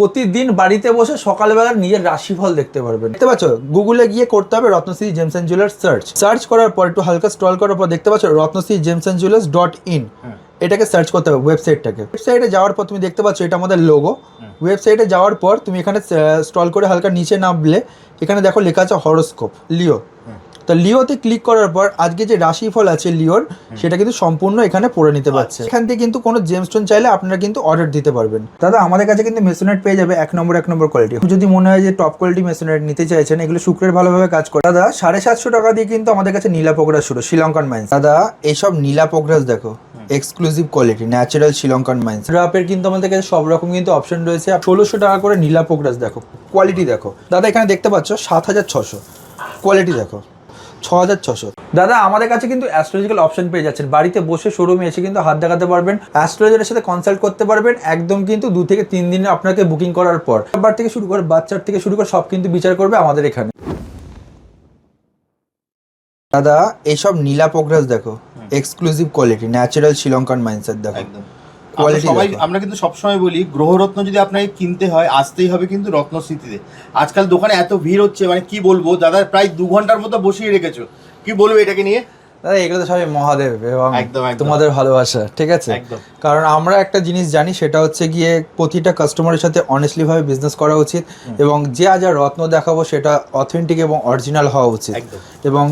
প্রতিদিন বাড়িতে বসে সকালবেলা নিজের রাশিফল দেখতে পারবেন। দেখতে পাচ্ছ? গুগলে গিয়ে করতে হবে Ratnashree gems and jewellers search. Search করার পর একটু হালকা স্ক্রল করার পর দেখতে পাচ্ছ Ratnashree gems and jewellers dot in. এটাকে সার্চ করতে হবে ওয়েবসাইটটাকে। ওয়েবসাইটে যাওয়ার পর তুমি দেখতে পাচ্ছ এটা আমাদের লোগো। ওয়েবসাইটে যাওয়ার পর তুমি এখানে স্ক্রল করে হালকা নিচে নামলে এখানে দেখো লেখা আছে হরোস্কোপ। লিও। তো লিওতে ক্লিক করার পর আজকে যে রাশিফল আছে লিওর সেটা কিন্তু সম্পূর্ণ এখানে পড়ে নিতে পারছে। এখান থেকে কিন্তু কোনো জেমস্টোন চাইলে আপনারা কিন্তু অর্ডার দিতে পারবেন। দাদা আমাদের কাছে কিন্তু মেসোনেট পেয়ে যাবে এক নম্বর এক নম্বর কোয়ালিটি যদি মনে হয় যে টপ কোয়ালিটি মেসোনেট নিতে চাইছেন এগুলো শুক্রের ভালোভাবে কাজ করে। দাদা সাড়ে সাতশো টাকা দিয়ে কিন্তু আমাদের কাছে নীলা পোকরা শুরু শ্রীলঙ্কান মাইন্স দাদা এইসব নীলা পোকরাস দেখো exclusive quality natural Sri Lankan mines ড্রাপের কিন্তু আমাদের কাছে সব রকম কিন্তু অপশন রয়েছে। ষোলোশো টাকা করে নীলা পোকরাস দেখো কোয়ালিটি দেখো। দাদা এখানে দেখতে পাচ্ছ সাত হাজার ছশো। কোয়ালিটি দেখো। ছ হাজার ছশো। দাদা আমাদের কাছে কিন্তু অ্যাস্ট্রোলজিক্যাল অপশন পেয়ে যাচ্ছেন। বাড়িতে বসে শোরুমে এসে কিন্তু হাত দেখাতে পারবেন। অ্যাস্ট্রোলজারের সাথে কনসাল্ট করতে পারবেন। একদম কিন্তু দু থেকে তিন দিনে আপনাকে বুকিং করার পর। বার থেকে শুরু করে বাচ্চার থেকে শুরু করে সব কিন্তু বিচার করবে আমাদের এখানে। দাদা এইসব নীলা পোগ্রাস দেখো। Exclusive quality natural Sri Lankan mindset দেখো। একদম। সবাই আমরা কিন্তু সবসময় বলি গ্রহরত্ন যদি আপনাকে কিনতে হয় আসতেই হবে কিন্তু রত্ন রত্নস্মৃতিতে আজকাল দোকানে এত ভিড় হচ্ছে মানে কি বলব দাদা প্রায় দু ঘণ্টার মতো বসিয়ে রেখেছো। কি বলব এটাকে নিয়ে? দাদা এগুলো তো সবই মহাদেব এবং। তোমাদের ভালোবাসা ঠিক আছে? কারণ আমরা একটা জিনিস জানি সেটা হচ্ছে গিয়ে প্রতিটা কাস্টমারের সাথে অনেস্টলি ভাবে বিজনেস করা উচিত এবং যে যা রত্ন দেখাবো সেটা অথেন্টিক এবং অরিজিনাল হওয়া উচিত। এবং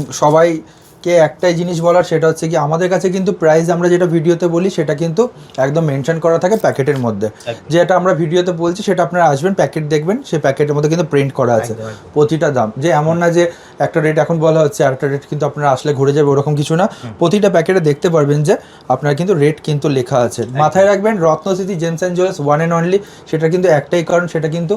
সবাইকে একটাই জিনিস বলার সেটা হচ্ছে কি আমাদের কাছে কিন্তু প্রাইস আমরা যেটা ভিডিওতে বলি সেটা কিন্তু একদম মেনশন করা থাকে প্যাকেটের মধ্যে। যেটা আমরা ভিডিওতে বলছি সেটা আপনারা আসবেন প্যাকেট দেখবেন সেই প্যাকেটের মধ্যে কিন্তু প্রিন্ট করা আছে। প্রতিটা দাম। যে এমন না যে একটা রেট এখন বলা হচ্ছে আর একটা রেট কিন্তু আপনারা আসলে ঘুরে যাবে ওরকম কিছু না। প্রতিটা প্যাকেটে দেখতে পারবেন যে আপনার কিন্তু রেট কিন্তু লেখা আছে। মাথায় রাখবেন Ratnasmriti gems and jewellers one and only সেটা কিন্তু একটাই কারণ সেটা কিন্তু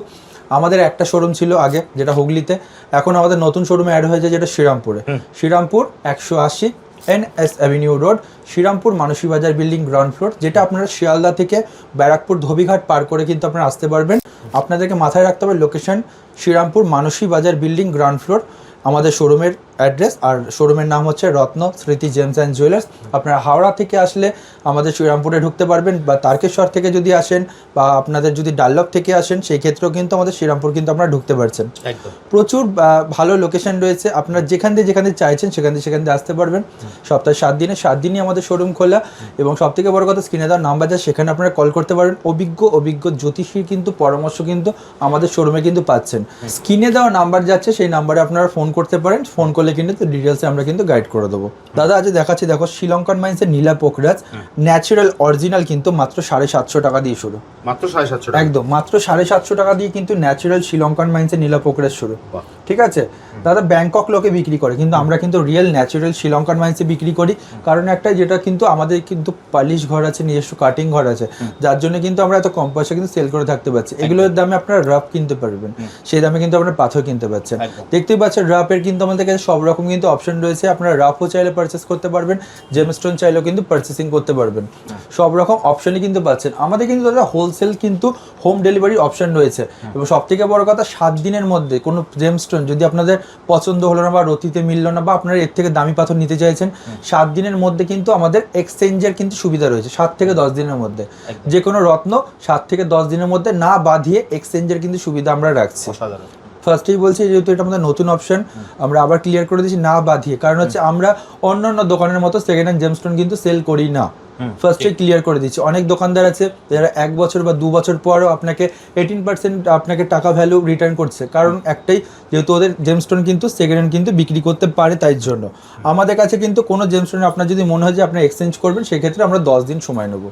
আমাদের একটা শোরুম ছিল আগে যেটা হুগলিতে। এখন আমাদের নতুন শোরুমে অ্যাড হয়েছে যেটা শ্রীরামপুরে। শ্রীরামপুর একশো আশি N S avenue road Shrirampur Manasi বাজার বিল্ডিং গ্রাউন্ড ফ্লোর যেটা আপনারা শিয়ালদা থেকে ব্যারাকপুর ধোবিঘাট পার করে কিন্তু আপনারা আসতে পারবেন। আপনাদেরকে মাথায় রাখতে হবে লোকেশন শ্রীরামপুর মানসী বাজার বিল্ডিং গ্রাউন্ড ফ্লোর আমাদের শোরুমের অ্যাড্রেস আর শোরুমের নাম হচ্ছে রত্ন স্মৃতি জেমস অ্যান্ড জুয়েলার্স আপনারা হাওড়া থেকে আসলে আমাদের শ্রীরামপুরে ঢুকতে পারবেন বা তারকেশ্বর থেকে যদি আসেন বা আপনাদের যদি ডাল্লভ থেকে আসেন সেই ক্ষেত্রেও কিন্তু আমাদের শ্রীরামপুর কিন্তু আপনারা ঢুকতে পারছেন। প্রচুর ভালো লোকেশন রয়েছে। আপনারা যেখান দিয়ে যেখান দিয়ে চাইছেন সেখান দিয়ে সেখান দিয়ে আসতে পারবেন। সপ্তাহে সাত দিনে সাত দিনই আমাদের শোরুম খোলা। এবং সব থেকে বড় কথা স্ক্রিনে দেওয়ার নাম্বার যায় সেখানে আপনারা কল করতে পারেন। অভিজ্ঞ অভিজ্ঞ জ্যোতিষীর কিন্তু পরামর্শ কিন্তু আমাদের শোরুমে কিন্তু পাচ্ছেন। স্ক্রিনে দেওয়া নাম্বার যাচ্ছে সেই নাম্বারে আপনারা ফোন করতে পারেন ফোন করলে কিন্তু ডিটেলসে আমরা কিন্তু গাইড করে দেবো। দাদা আজ দেখাচ্ছি দেখো শ্রীলঙ্কান মাইন্সের নীলা পোকরাজ ন্যাচারাল অরিজিনাল কিন্তু মাত্র সাড়ে সাতশো টাকা দিয়ে শুরু। মাত্র সাড়ে সাতশো একদম মাত্র সাড়ে সাতশো টাকা দিয়ে কিন্তু ন্যাচারাল শ্রীলঙ্কান মাইন্সের নীলা পোকরাজ শুরু। ঠিক আছে? দাদা ব্যাংকক লোকে বিক্রি করে কিন্তু আমরা কিন্তু রিয়েল ন্যাচারাল শ্রীলঙ্কান মাইন্সে বিক্রি করি। কারণ একটা যেটা কিন্তু আমাদের কিন্তু পালিশ ঘর আছে নিজস্ব কাটিং ঘর আছে। যার জন্য কিন্তু আমরা এত কম পয়সা কিন্তু সেল করে থাকতে পারছি। এগুলোর দামে আপনারা রাফ কিনতে পারবেন। সেই দামে কিন্তু আপনারা পাথর কিনতে পারছেন। দেখতেই পাচ্ছেন রাফের কিন্তু আমাদের কাছে সব রকম কিন্তু অপশন রয়েছে। আপনারা রাফও চাইলে পারচেস করতে পারবেন জেমস্টোন চাইলেও কিন্তু পারচেসিং করতে পারবেন। সব রকম অপশনই কিন্তু পাচ্ছেন। আমাদের কিন্তু দাদা হোলসেল কিন্তু হোম ডেলিভারি অপশন রয়েছে। এবং সব থেকে বড় কথা সাত দিনের মধ্যে কোনো জেমস্টোন যদি আপনাদের পছন্দ হলো না বা রতিতে মিললো না বা আপনারা এর থেকে দামি পাথর নিতে চাইছেন সাত দিনের মধ্যে কিন্তু আমাদের এক্সচেঞ্জের কিন্তু সুবিধা রয়েছে সাত থেকে দশ দিনের মধ্যে। যে কোনো রত্ন সাত থেকে দশ দিনের মধ্যে না বাঁধিয়ে এক্সচেঞ্জের কিন্তু সুবিধা আমরা রাখছি। ফার্স্টেই বলছি যেহেতু এটা আমাদের নতুন অপশন আমরা আবার ক্লিয়ার করে দিচ্ছি না বাঁধিয়ে। কারণ হচ্ছে আমরা অন্য অন্য দোকানের মতো সেকেন্ড হ্যান্ড জেমস্টোন কিন্তু সেল করি না। ফার্স্টে ক্লিয়ার করে দিচ্ছি। অনেক দোকানদার আছে যারা এক বছর বা দু বছর পরও আপনাকে এইটিন পার্সেন্ট আপনাকে টাকা ভ্যালু রিটার্ন করছে। কারণ একটাই যেহেতু ওদের জেমস্টোন কিন্তু সেকেন্ড হ্যান্ড কিন্তু বিক্রি করতে পারে তাই জন্য। আমাদের কাছে কিন্তু কোনো জেমস্টোন আপনার যদি মনে হয় যে আপনি এক্সচেঞ্জ করবেন সেক্ষেত্রে আমরা দশ দিন সময় নেব।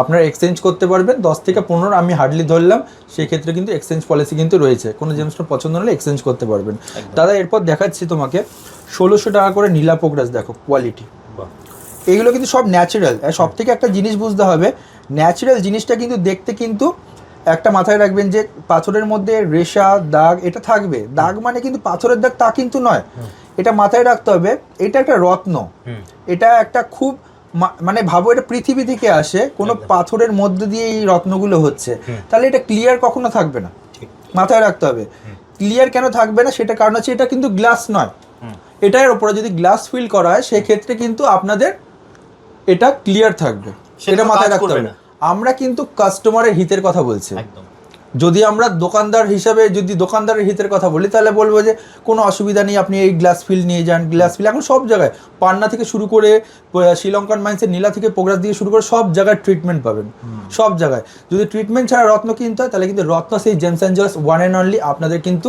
আপনারা এক্সচেঞ্জ করতে পারবেন দশ থেকে পনেরো আমি হার্ডলি ধরলাম সেক্ষেত্রে কিন্তু এক্সচেঞ্জ পলিসি কিন্তু রয়েছে। কোনো জিনিসটা পছন্দ হলে এক্সচেঞ্জ করতে পারবেন। দাদা এরপর দেখাচ্ছি তোমাকে। ষোলোশো টাকা করে নীলা পোকরাজ দেখো কোয়ালিটি এগুলো কিন্তু সব ন্যাচারাল সব থেকে একটা জিনিস বুঝতে হবে ন্যাচারাল জিনিসটা কিন্তু দেখতে কিন্তু একটা মাথায় রাখবেন যে পাথরের মধ্যে রেশা দাগ এটা থাকবে। দাগ মানে কিন্তু পাথরের দাগ তা কিন্তু নয়। এটা মাথায় রাখতে হবে এটা একটা রত্ন। এটা একটা খুব মানে ভাবো এটা পৃথিবী থেকে আসে কোনো পাথরের মধ্যে দিয়ে এই রত্নগুলো হচ্ছে। তাহলে এটা ক্লিয়ার কখনো থাকবে না। মাথায় রাখতে হবে। ক্লিয়ার কেন থাকবে না? সেটা কারণ হচ্ছে এটা কিন্তু গ্লাস নয়। এটার উপরে যদি গ্লাস ফিল করা হয় সেক্ষেত্রে কিন্তু আপনাদের এটা ক্লিয়ার থাকবে। সেটা মাথায় রাখতে হবে। আমরা কিন্তু কাস্টমারের হিতের কথা বলছি। একদম। যদি আমরা দোকানদার হিসাবে যদি দোকানদারের হিতের কথা বলি তাহলে বলব যে কোনো অসুবিধা নেই আপনি এই গ্লাস ফিল নিয়ে যান গ্লাস ফিল এখন সব জায়গায়। পান্না থেকে শুরু করে শ্রীলঙ্কান মাইন্সের নীলা থেকে পোগ্রাস দিয়ে শুরু করে সব জায়গায় ট্রিটমেন্ট পাবেন। সব জায়গায়। যদি ট্রিটমেন্ট ছাড়া রত্ন কিনতে হয় তাহলে কিন্তু রত্ন সেই জেমস অ্যাঞ্জেলাস ওয়ান অ্যান্ড অনলি আপনাদের কিন্তু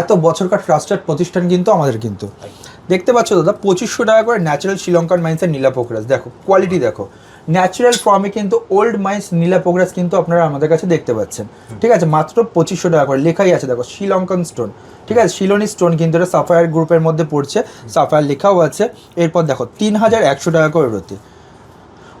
এত বছরকার ট্রাস্টেড প্রতিষ্ঠান কিন্তু আমাদের কিন্তু। দেখতে পাচ্ছ দাদা, পঁচিশশো টাকা করে ন্যাচারাল শ্রীলঙ্কান মাইন্সের নীলা পোগ্রাস দেখো কোয়ালিটি দেখো। ন্যাচারাল ফর্মে কিন্তু ওল্ড মাইন্স নীলা পোগ্রাস কিন্তু আপনারা আমাদের কাছে দেখতে পাচ্ছেন। ঠিক আছে, মাত্র পঁচিশশো টাকা করে। লেখাই আছে, দেখো, শ্রীলঙ্কান স্টোন ঠিক আছে শিলনি স্টোন কিন্তু এটা সাফায়ার গ্রুপের মধ্যে পড়ছে। সাফায়ার লেখাও আছে। এরপর দেখো, তিন হাজার একশো টাকা করে রতি।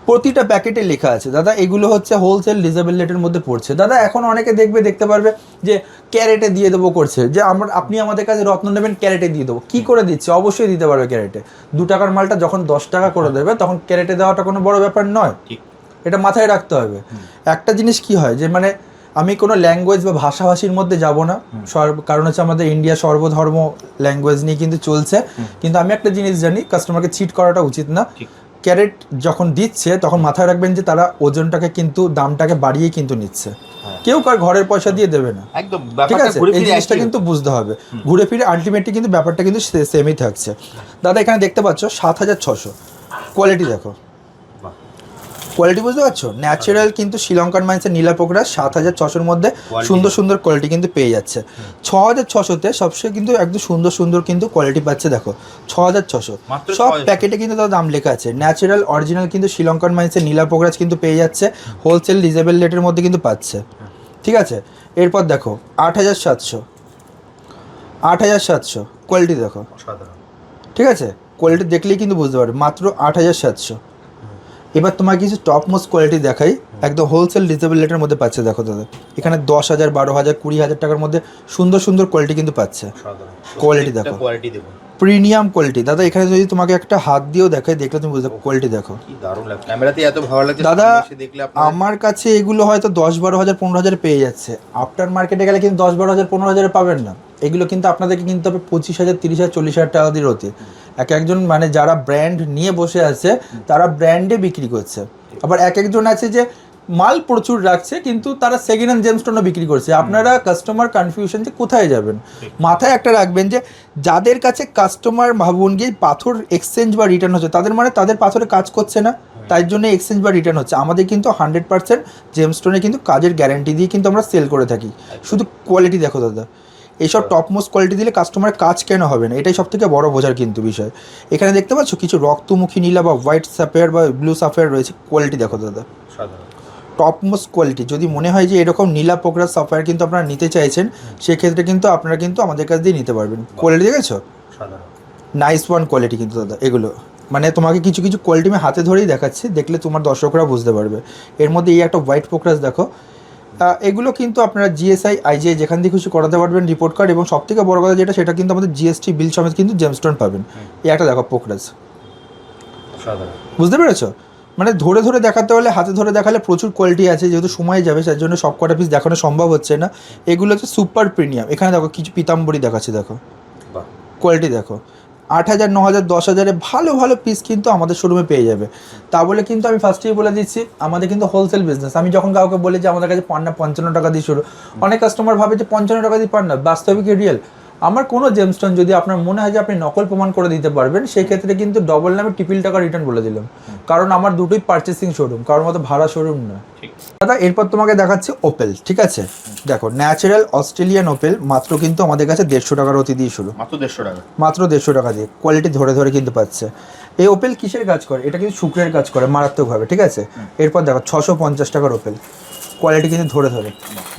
প্রতিটা প্যাকেটে লেখা আছে। দাদা, এগুলো হচ্ছে হোলসেল ডিজেবল রেটের মধ্যে পড়ছে। দাদা, এখন অনেকে দেখবে, দেখতে পারবে যে ক্যারেটে দিয়ে দেবো করছে। যে আমরা আপনি আমাদের কাছে রত্ন নেবেন ক্যারেটে দিয়ে দেবো। কী করে দিচ্ছে? অবশ্যই দিতে পারবে ক্যারেটে। দু টাকার মালটা যখন দশ টাকা করে দেবে তখন ক্যারেটে দেওয়াটা কোনো বড় ব্যাপার নয়। এটা মাথায় রাখতে হবে। একটা জিনিস কি হয়? যে মানে আমি কোনো ল্যাঙ্গুয়েজ বা ভাষাভাষীর মধ্যে যাব না। সর্ব- কারণ হচ্ছে আমাদের ইন্ডিয়া সর্বধর্ম ল্যাঙ্গুয়েজ নিয়ে কিন্তু চলছে। কিন্তু আমি একটা জিনিস জানি কাস্টমারকে চিট করাটা উচিত না। ক্যারেট যখন দিচ্ছে তখন মাথায় রাখবেন যে তারা ওজনটাকে কিন্তু দামটাকে বাড়িয়ে কিন্তু নিচ্ছে। হ্যাঁ। কেউ কার ঘরের পয়সা দিয়ে দেবে না। একদম ঠিক আছে? এই জিনিসটা কিন্তু বুঝতে হবে। ঘুরে ফিরে আলটিমেটলি কিন্তু ব্যাপারটা কিন্তু সেমই থাকছে। দাদা এখানে দেখতে পাচ্ছ সাত হাজার ছশো কোয়ালিটি দেখো। কোয়ালিটি বুঝতে পারছ? ন্যাচারাল কিন্তু শ্রীলঙ্কান মাইন্সের নীলা পোকরা সাত হাজার ছশোর মধ্যে সুন্দর সুন্দর কোয়ালিটি কিন্তু পেয়ে যাচ্ছে। ছ হাজার ছশোতে সবসময় কিন্তু একদম সুন্দর সুন্দর কিন্তু কোয়ালিটি পাচ্ছে দেখো। ছ হাজার ছশো সব প্যাকেটে কিন্তু তার দাম লেখা আছে। ন্যাচারাল অরিজিনাল কিন্তু শ্রীলঙ্কান মাইন্সের নীলা পোকরাজ কিন্তু পেয়ে যাচ্ছে। হোলসেল রিজেবল রেটের মধ্যে কিন্তু পাচ্ছে। ঠিক আছে? এরপর দেখো আট হাজার সাতশো। আট হাজার সাতশো। কোয়ালিটি দেখো। ঠিক আছে? কোয়ালিটি দেখলেই কিন্তু বুঝতে পারবে। মাত্র আট হাজার সাতশো। এবার তোমার কিছু টপ মোস্ট কোয়ালিটি দেখাই। একদম হোলসেল রিজনেবল রেটের মধ্যে পাচ্ছে দেখো দাদা। এখানে দশ হাজার বারো হাজার কুড়ি হাজার টাকার মধ্যে সুন্দর সুন্দর কোয়ালিটি কিন্তু পাচ্ছে। কোয়ালিটি দেখো। কোয়ালিটি দেখুন প্রিমিয়াম কোয়ালিটি দাদা এখানে যদি তোমাকে একটা হাত দিয়েও দেখাই দেখলে তুমি বুঝতে কোয়ালিটি দেখো। কি দারুণ লাগে ক্যামেরাতে এত ভালো লাগছে দাদা, আমার কাছে এগুলো হয়তো দশ বারো হাজার পনেরো হাজার পেয়ে যাচ্ছে। আফটার মার্কেটে গেলে কিন্তু দশ বারো হাজার পনেরো হাজারে পাবেন না। এগুলো কিন্তু আপনাদেরকে কিনতে হবে পঁচিশ হাজার তিরিশ হাজার চল্লিশ হাজার টাকা দিয়ে রতে। এক একজন মানে যারা ব্র্যান্ড নিয়ে বসে আছে তারা ব্র্যান্ডে বিক্রি করছে। আবার এক একজন আছে যে মাল প্রচুর রাখছে কিন্তু তারা সেকেন্ড হ্যান্ড জেমস্টোনও বিক্রি করছে। আপনারা কাস্টমার কনফিউশন যে কোথায় যাবেন? মাথায় একটা রাখবেন যে যাদের কাছে কাস্টমার ভাবুন গিয়ে পাথর এক্সচেঞ্জ বা রিটার্ন হচ্ছে তাদের মানে তাদের পাথরে কাজ করছে না তাই জন্য এক্সচেঞ্জ বা রিটার্ন হচ্ছে। আমাদের কিন্তু হান্ড্রেড পার্সেন্ট জেমস্টোনে কিন্তু কাজের গ্যারান্টি দিয়ে কিন্তু আমরা সেল করে থাকি। শুধু কোয়ালিটি দেখো দাদা। এইসব টপ মোস্ট কোয়ালিটি দিলে কাস্টমারের কাজ কেন হবে না? এটাই সব থেকে বড় বোঝার কিন্তু বিষয়। এখানে দেখতে পাচ্ছ কিছু রক্তমুখী নীলা বা হোয়াইট সাফেয়ার বা ব্লু সাফেয়ার রয়েছে কোয়ালিটি দেখো দাদা। অসাধারণ টপ মোস্ট কোয়ালিটি যদি মনে হয় যে এরকম নীলা পোকরা সফটওয়্যার কিন্তু আপনারা নিতে চাইছেন সেক্ষেত্রে কিন্তু আপনারা কিন্তু আমাদের কাছ দিয়ে নিতে পারবেন। কোয়ালিটি দেখেছ? নাইস ওয়ান কোয়ালিটি কিন্তু দাদা এগুলো। মানে তোমাকে কিছু কিছু কোয়ালিটি আমি হাতে ধরেই দেখাচ্ছি দেখলে তোমার দর্শকরা বুঝতে পারবে। এর মধ্যে এই একটা হোয়াইট পোকরাস দেখো। এগুলো কিন্তু আপনারা জিএসআই আইজিআই যেখান থেকে খুশি করাতে পারবেন রিপোর্ট কার্ড এবং সব থেকে বড় কথা যেটা সেটা কিন্তু আমাদের জিএসটি বিল সমেত কিন্তু জেমস্টোন পাবেন। এই একটা দেখো পোকরাস বুঝতে পেরেছ? মানে ধরে ধরে দেখাতে হলে হাতে ধরে দেখালে প্রচুর কোয়ালিটি আছে যেহেতু সময় যাবে যার জন্য সব কটা পিস দেখানো সম্ভব হচ্ছে না। এগুলো হচ্ছে সুপার প্রিমিয়াম এখানে দেখো কিছু পিতাম্বরী দেখাচ্ছে দেখো। কোয়ালিটি দেখো। আট হাজার ন হাজার দশ হাজারে ভালো ভালো পিস কিন্তু আমাদের শোরুমে পেয়ে যাবে। তা বলে কিন্তু আমি ফার্স্টেই বলে দিচ্ছি আমাদের কিন্তু হোলসেল বিজনেস আমি যখন কাউকে বলি যে আমাদের কাছে পান্না পঞ্চান্ন টাকা দিয়ে শুরু অনেক কাস্টমার ভাবে যে পঞ্চান্ন টাকা দিয়ে পান্না বাস্তবিক রিয়েল আমার কোনো জেমস্টোন যদি আপনার মনে হয় যে আপনি নকল প্রমাণ করে দিতে পারবেন সেই ক্ষেত্রে কিন্তু ডবল নামে টিপিল টাকা রিটার্ন বলে দিলাম। কারণ আমার দুটোই পার্চেসিং শোরুম কারোর মতো ভাড়া শোরুম না। দাদা এরপর তোমাকে দেখাচ্ছি ওপেল ঠিক আছে? দেখো ন্যাচারাল অস্ট্রেলিয়ান ওপেল মাত্র কিন্তু আমাদের কাছে দেড়শো টাকার অতি দিয়ে শুরু। মাত্র দেড়শো টাকা। মাত্র দেড়শো টাকা দিয়ে। কোয়ালিটি ধরে ধরে কিন্তু পাচ্ছে। এই ওপেল কিসের কাজ করে? এটা কিন্তু শুক্রের কাজ করে মারাত্মকভাবে ঠিক আছে? এরপর দেখো ছশো পঞ্চাশ টাকার ওপেল কোয়ালিটি কিন্তু ধরে ধরে।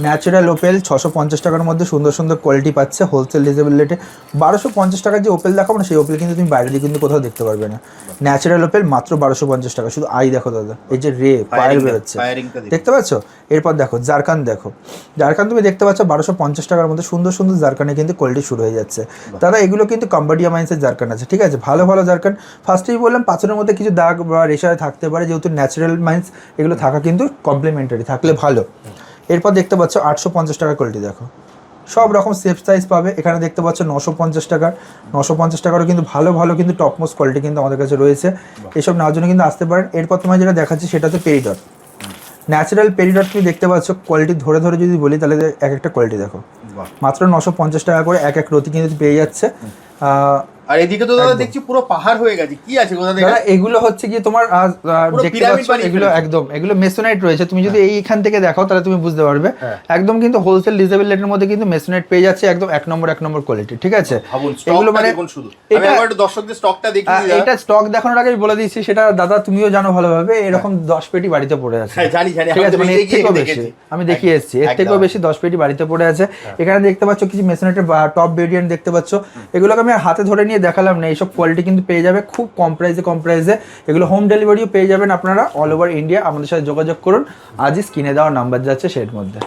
ন্যাচারাল ওপেল ছশো পঞ্চাশ টাকার মধ্যে সুন্দর সুন্দর কোয়ালিটি পাচ্ছে হোলসেল রিজনেবল রেটে বারোশো পঞ্চাশ টাকার যে ওপেল দেখাবো না সেই ওপেল কিন্তু তুমি বাইরে দিয়ে কিন্তু কোথাও দেখতে পারবে না। ন্যাচারাল ওপেল মাত্র বারোশো পঞ্চাশ টাকা শুধু আই দেখো দাদা এই যে রে পায়ের বেরোচ্ছে। দেখতে পাচ্ছ? এরপর দেখো জারকান দেখো। জারকান তুমি দেখতে পাচ্ছ বারোশো পঞ্চাশ টাকার মধ্যে সুন্দর সুন্দর জারকানে কিন্তু কোয়ালিটি শুরু হয়ে যাচ্ছে। দাদা এগুলো কিন্তু কম্বাডিয়া মাইন্সের জারকান আছে ঠিক আছে? ভালো ভালো জারকান ফার্স্টেই বললাম পাথরের মধ্যে কিছু দাগ বা রেশায় থাকতে পারে যেহেতু ন্যাচারাল মাইন্স এগুলো থাকা কিন্তু কমপ্লিমেন্টারি থাকলে ভালো। এরপর দেখতে পাচ্ছ আটশো পঞ্চাশ টাকার কোয়ালিটি দেখো। সব রকম সেফ সাইজ পাবে। এখানে দেখতে পাচ্ছ নশো পঞ্চাশ টাকার। নশো পঞ্চাশ টাকারও কিন্তু ভালো ভালো কিন্তু টপ মোস্ট কোয়ালিটি কিন্তু আমাদের কাছে রয়েছে। এসব নেওয়ার জন্য কিন্তু আসতে পারেন। এরপর তোমার যেটা দেখাচ্ছি সেটা হচ্ছে পেরিডট ন্যাচারাল পেরিডট তুমি দেখতে পাচ্ছ কোয়ালিটি ধরে ধরে যদি বলি তাহলে এক একটা কোয়ালিটি দেখো। মাত্র নশো পঞ্চাশ টাকা করে এক এক রতি কিন্তু পেয়ে যাচ্ছে। আর এদিকে তো দাদা দেখছি পুরো পাহাড় হয়ে গেছে। কি আছে কোথা থেকে? এগুলো হচ্ছে কি তোমার এগুলো একদম এগুলো মেসোনাইট রয়েছে। তুমি যদি এইখান থেকে দেখো তাহলে তুমি বুঝতে পারবে। হ্যাঁ। একদম কিন্তু হোলসেল রিজনেবল রেটের মধ্যে কিন্তু মেসোনাইট পেয়ে যাচ্ছে একদম এক নম্বর এক নম্বর কোয়ালিটি ঠিক আছে? এগুলো মানে এটা দর্শকদের স্টকটা দিই এটা স্টক দেখানোর আগে বলে দিচ্ছি সেটা দাদা তুমিও জানো ভালোভাবে এরকম দশ পেটি বাড়িতে পড়ে আছে। হ্যাঁ, জানি, জানি, ঠিক আমি আছে মানে নিজে এর থেকেও বেশি আমি দেখিয়ে এসেছি এর থেকেও বেশি দশ পেটি বাড়িতে পড়ে আছে। এখানে দেখতে পাচ্ছ কিছু মেসোনেটের টপ ভেরিয়েন্ট দেখতে পাচ্ছ। এগুলোকে আমি হাতে ধরে নিয়ে দেখালাম না, এইসব কোয়ালিটি কিন্তু পেয়ে যাবে খুব কম প্রাইসে কম প্রাইসে এগুলো হোম ডেলিভারিও পেয়ে যাবেন আপনারা অল ওভার ইন্ডিয়া আমাদের সাথে যোগাযোগ করুন। আজই স্ক্রিনে দেওয়ার নাম্বার যাচ্ছে সের মধ্যে।